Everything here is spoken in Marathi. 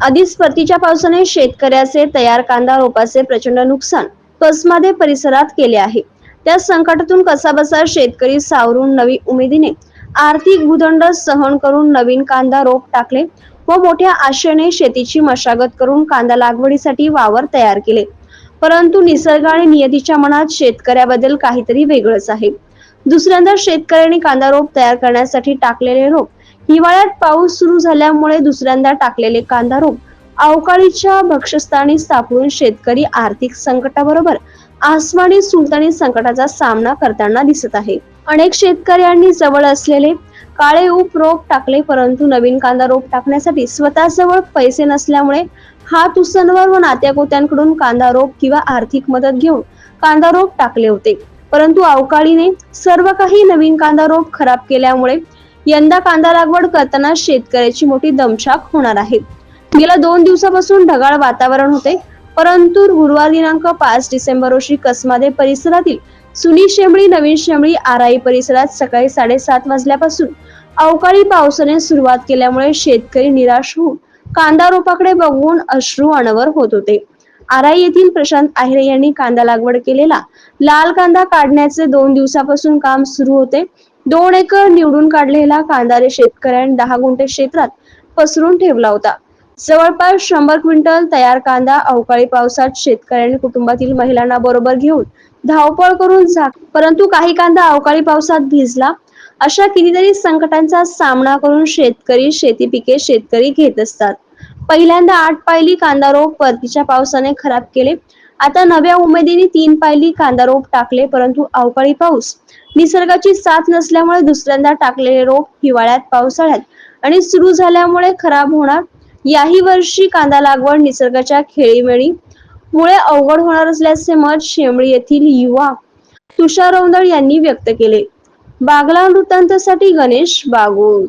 आधीच परतीच्या पावसाने शेतकऱ्याचे तयार कांदा रोपाचे प्रचंड नुकसान पसमादे परिसरात केले आहे. त्या संकटातून कसाबसा शेतकरी सावरून नवी उमेदीने आर्थिक भूदंड सहन करून नवीन कांदा रोप टाकले व मोठ्या आशेने शेतीची मशागत करून कांदा लागवडीसाठी वावर तयार केले. परंतु निसर्ग आणि नियतीच्या मनात शेतकऱ्याबद्दल काहीतरी वेगळंच आहे. दुसऱ्यांदा शेतकऱ्यांनी कांदा रोप तयार करण्यासाठी टाकलेले रोप हिवाळ्यात पाऊस सुरू झाल्यामुळे दुसऱ्यांदा टाकलेले कांदा रोप अवकाळीच्या भक्षस्थानी सापडून शेतकरी आर्थिक संकटाबरोबर आसमानी सुलतानी संकटाचा सामना करताना दिसत आहे. अनेक शेतकऱ्यांनी जवळ असलेले काळे ऊप रोप टाकले परंतु नवीन कांदा रोप टाकण्यासाठी स्वतःजवळ पैसे नसल्यामुळे हात उसनवर व नात्याकोत्यांकडून कांदा रोप किंवा आर्थिक मदत घेऊन कांदा रोप टाकले होते. परंतु अवकाळीने सर्व काही नवीन कांदा रोप खराब केल्यामुळे यंदा कांदा लागवड करताना शेतकऱ्याची मोठी दमछाक होणार आहे. गेल्या दोन दिवसापासून ढगाळ वातावरण होते परंतु गुरुवार दिनांक पाच डिसेंबर रोजी कसमादे परिसरातील सुनी शेंबळी नवीन शेंबळी आराई परिसरात सकाळी साडेसात वाजल्यापासून अवकाळी पावसाने सुरुवात केल्यामुळे शेतकरी निराश होऊन कांदा रोपाकडे बघून अश्रू अनवर होत होते. आराई येथील प्रशांत आहिरे यांनी कांदा लागवड केलेला लाल कांदा काढण्याचे दोन दिवसापासून काम सुरू होते दोन एकर निवडून काढलेला कांदा शेतकऱ्यांनी दहा गुंठे क्षेत्रात पसरून ठेवला होता. जवळपास शंभर क्विंटल तयार कांदा अवकाळी पावसात शेतकऱ्यांनी कुटुंबातील महिलांना बरोबर घेऊन धावपळ करून झाक परंतु काही कांदा अवकाळी पावसात भिजला. अशा कितीतरी संकटांचा सामना करून शेतकरी शेती पिके शेतकरी घेत असतात. पहिल्यांदा आठ पायली कांदा रोप परतीच्या पावसाने खराब केले. आता नव्या उमेदीने तीन पायली कांदा रोप टाकले परंतु अवकाळी पाऊस. निसर्गाची साथ नसल्यामुळे दुसऱ्यांदा टाकलेले रोप हिवाळ्यात पावसाळ्यात. आणि सुरू झाल्यामुळे खराब होणार. याही वर्षी कांदा लागवड निसर्गाच्या खेळीमेळी मुळे अवघड होणार असल्याचे मत शेमळी येथील युवा तुषार रौंदळ यांनी व्यक्त केले. बागला वृत्तांतासाठी गणेश बागोद